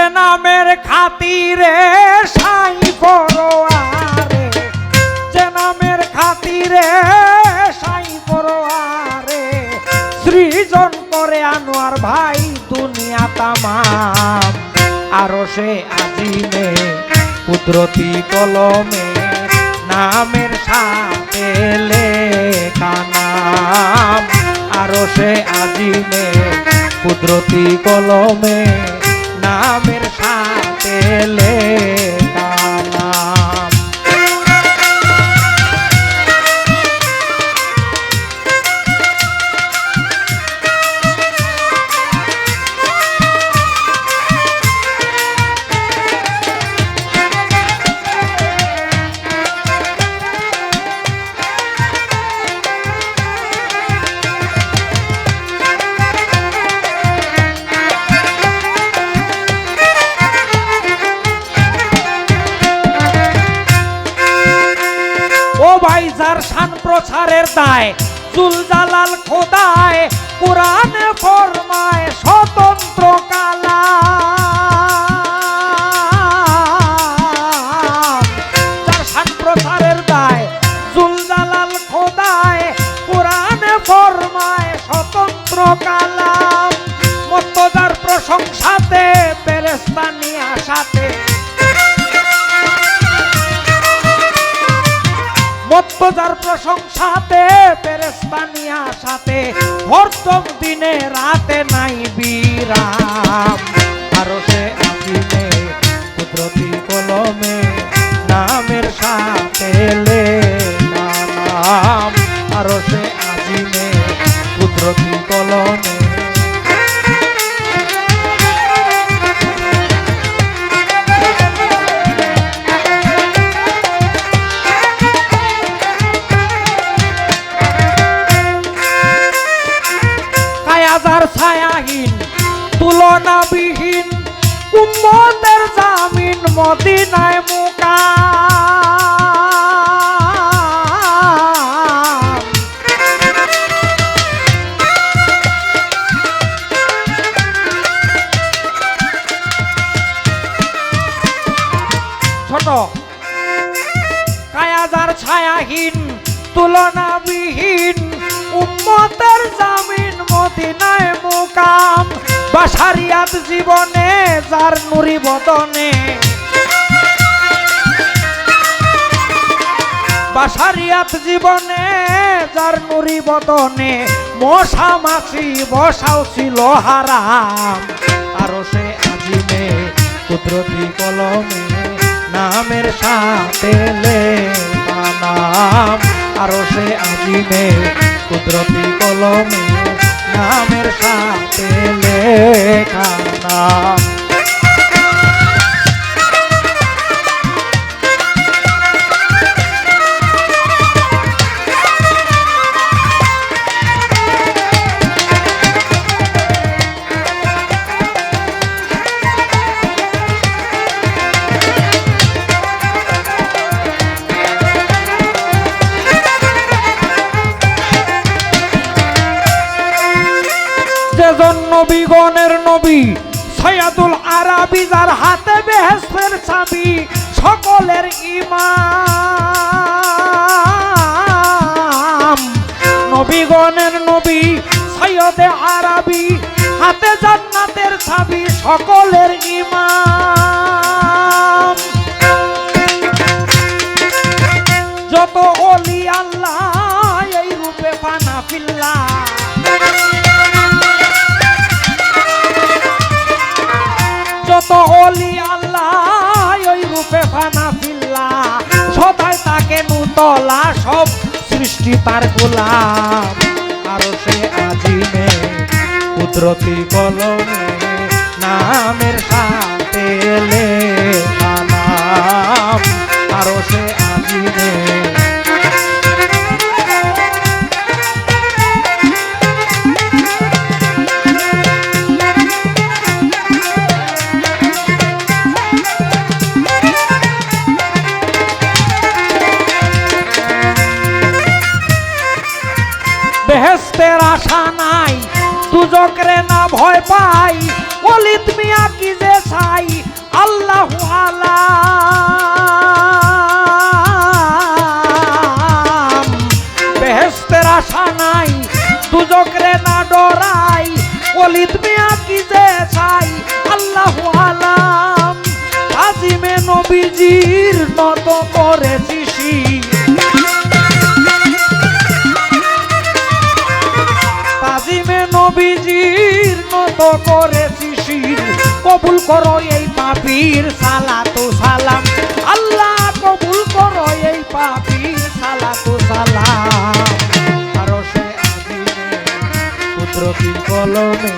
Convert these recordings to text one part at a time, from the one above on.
যে নামের খাতিরে সাই পরোয়ারে, যে নামের খাতিরে সাই পরোয়ারে, সৃজন করে আনোয়ার ভাই দুনিয়া তামাম। আরও সে আজিমে, কুদরতি কলমে, নামের সাথে লেখা নাম। আরও সে আজিমে, কুদরতি কলমে নামের সাথে লেখা প্রচারের দায় খোদায় কোরআনে ফরমায় স্বতন্ত্র কালা খোদায় কালাম। মত্তজার প্রশংসাতে পেরেস্তানিয়া সাথে। হরদম দিনে রাতে নাই বিরাম। আরও সে কায়াজার ছায়াহীন তুলনাবিহীন উম্মতের জামিন মদিনায় মুকা ছোট কায়াজার ছায়াহীন তুলনাবিহীন উম্মতের জামিন মদিনায় মুকাম বাসারিয়াত জীবনে যার নুরি বদনে। বাসারিয়াত জীবনে যার নুরি বদনে, মশা মাছি বসাও ছিল হারাম। আরও সে আজিমে, কুদরতি কলমে, নামের সাথে নাম। আরও সে আজিমে, কুদরতি কলমে নামের সাথে লেখা নাম নবীগণের নবী। সৈয়াদুল আরবি যার হাতে বেহেস্তের চাবি, সকলের ইমাম। নবীগণের নবী, সৈয়দে আরাবি, হাতে জান্নাতের চাবি, সকলের ইমাম। সব সৃষ্টি তার গোলাম। আর সে আজিমে কুদরতি কলমে নামের সাথে আর নাম। আজি সে আজিমে দুজক না ভয় পাই। অলিত মিয়া কি যে সাই আল্লাহ বেহেস্তের আশা নাই দুজক না ডরাই। অলিত মিয়া কি যে সাই আল্লাহ আলাম। আজিমে নবীজির নত করেছি নবীজির নত করে শিশির কবুল করো এই পাপির সালা তো সালাম। আল্লাহ কবুল করো এই পাপির সালা তো সালাম সে আজিমে কুদরতি কলমে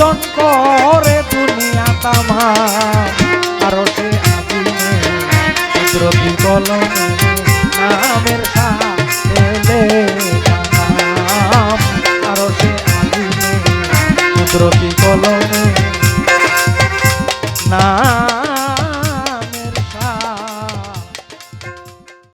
সৃজন করে দুনিয়া তামার। আরও সে আগুনে রবি